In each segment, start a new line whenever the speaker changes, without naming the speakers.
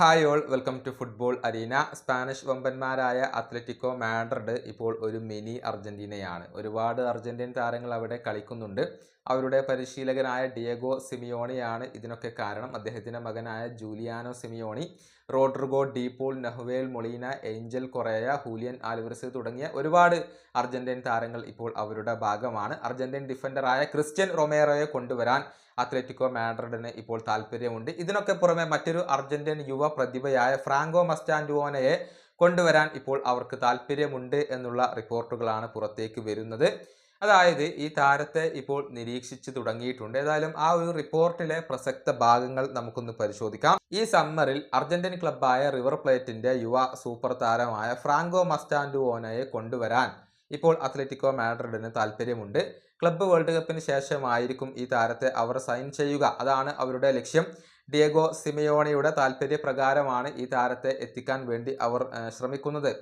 Hi all welcome to football arena. Spanish വമ്പന്മാരായ Atletico Madrid ഇപ്പോൾ ഒരു mini അർജന്റീനയാണ്. ഒരുപാട് Argentine താരങ്ങൾ അവിടെ കളിക്കുന്നുണ്ട്. അവരുടെ പരിശീലകനായ ഡിയഗോ സിമിയോണിയാണ് ഇതിനൊക്കെ കാരണം. അദ്ദേഹത്തിന്റെ മകനായ Giuliano Simeone Rodrigo De Paul Nahuel Molina Angel Correa Julian Alvarez തുടങ്ങിയ ഒരുപാട് അർജന്റീൻ താരങ്ങൾ ഇപ്പോൾ അവരുടെ ഭാഗമാണ്. അർജന്റീൻ ഡിഫൻഡറായ ക്രിസ്ത്യൻ റൊമേറോയെ കൊണ്ടുവരാൻ അത്ലറ്റിക്കോ മാഡ്രിഡിന് ഇപ്പോൾ താല്പര്യമുണ്ട്. ഇതിനൊക്കെ പുറമെ മറ്റൊരു അർജന്റീൻ യുവ പ്രതിഭയായ ഫ്രാങ്കോ മസ്റ്റാൻഡുവോനയെ കൊണ്ടുവരാൻ ഇപ്പോൾ അവർക്ക് താല്പര്യമുണ്ട് എന്നുള്ള റിപ്പോർട്ടുകളാണ് പുറത്തേക്ക് വരുന്നത്. അതായത് ഈ താരത്തെ ഇപ്പോൾ നിരീക്ഷിച്ചു തുടങ്ങിയിട്ടുണ്ട്. ഏതായാലും ആ ഒരു റിപ്പോർട്ടിലെ പ്രസക്ത ഭാഗങ്ങൾ നമുക്കൊന്ന് പരിശോധിക്കാം. ഈ സമ്മറിൽ അർജന്റീൻ ക്ലബ്ബായ റിവർ പ്ലേറ്റിന്റെ യുവ സൂപ്പർ താരമായ ഫ്രാങ്കോ മസ്റ്റാൻഡുവോനയെ കൊണ്ടുവരാൻ ഇപ്പോൾ അത്ലറ്റിക്കോ മാഡ്രിഡിന് താല്പര്യമുണ്ട്. ക്ലബ്ബ് വേൾഡ് കപ്പിന് ശേഷമായിരിക്കും ഈ താരത്തെ അവർ സൈൻ ചെയ്യുക. അതാണ് അവരുടെ ലക്ഷ്യം. ഡിയേഗോ സിമിയോണിയുടെ താല്പര്യപ്രകാരമാണ് ഈ താരത്തെ എത്തിക്കാൻ വേണ്ടി അവർ ശ്രമിക്കുന്നത്.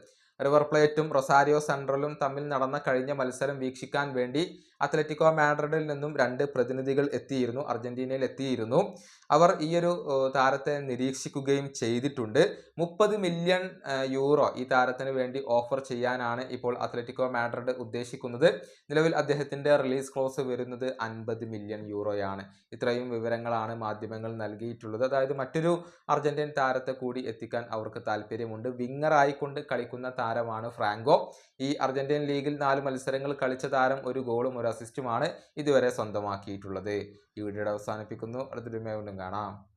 റിവർ പ്ലേറ്റും റൊസാരിയോ സെൻട്രലും തമ്മിൽ നടന്ന കഴിഞ്ഞ മത്സരം വീക്ഷിക്കാൻ വേണ്ടി അത്ലറ്റിക്കോ മാഡ്രിഡിൽ നിന്നും രണ്ട് പ്രതിനിധികൾ എത്തിയിരുന്നു അർജന്റീനയിൽ എത്തിയിരുന്നു. അവർ ഈയൊരു താരത്തെ നിരീക്ഷിക്കുകയും ചെയ്തിട്ടുണ്ട്. മുപ്പത് മില്യൺ യൂറോ ഈ താരത്തിന് വേണ്ടി ഓഫർ ചെയ്യാനാണ് ഇപ്പോൾ അത്ലറ്റിക്കോ മാഡ്രിഡ് ഉദ്ദേശിക്കുന്നത്. നിലവിൽ അദ്ദേഹത്തിന്റെ റിലീസ് ക്ലോസ് വരുന്നത് അൻപത് മില്യൺ യൂറോയാണ്. ഇത്രയും വിവരങ്ങളാണ് മാധ്യമങ്ങൾ നൽകിയിട്ടുള്ളത്. അതായത് മറ്റൊരു അർജന്റീൻ താരത്തെ കൂടി എത്തിക്കാൻ അവർക്ക് താല്പര്യമുണ്ട്. വിങ്ങറായിക്കൊണ്ട് കളിക്കുന്ന താരമാണ് ഫ്രാങ്കോ. ഈ അർജന്റീൻ ലീഗിൽ നാല് മത്സരങ്ങൾ കളിച്ച താരം ഒരു ഗോളും ഒരു അസിസ്റ്റുമാണ് ഇതുവരെ സ്വന്തമാക്കിയിട്ടുള്ളത്. ഈ വീഡിയോ അവസാനിപ്പിക്കുന്നു. അടുത്തൊരു വീണ്ടും കാണാം.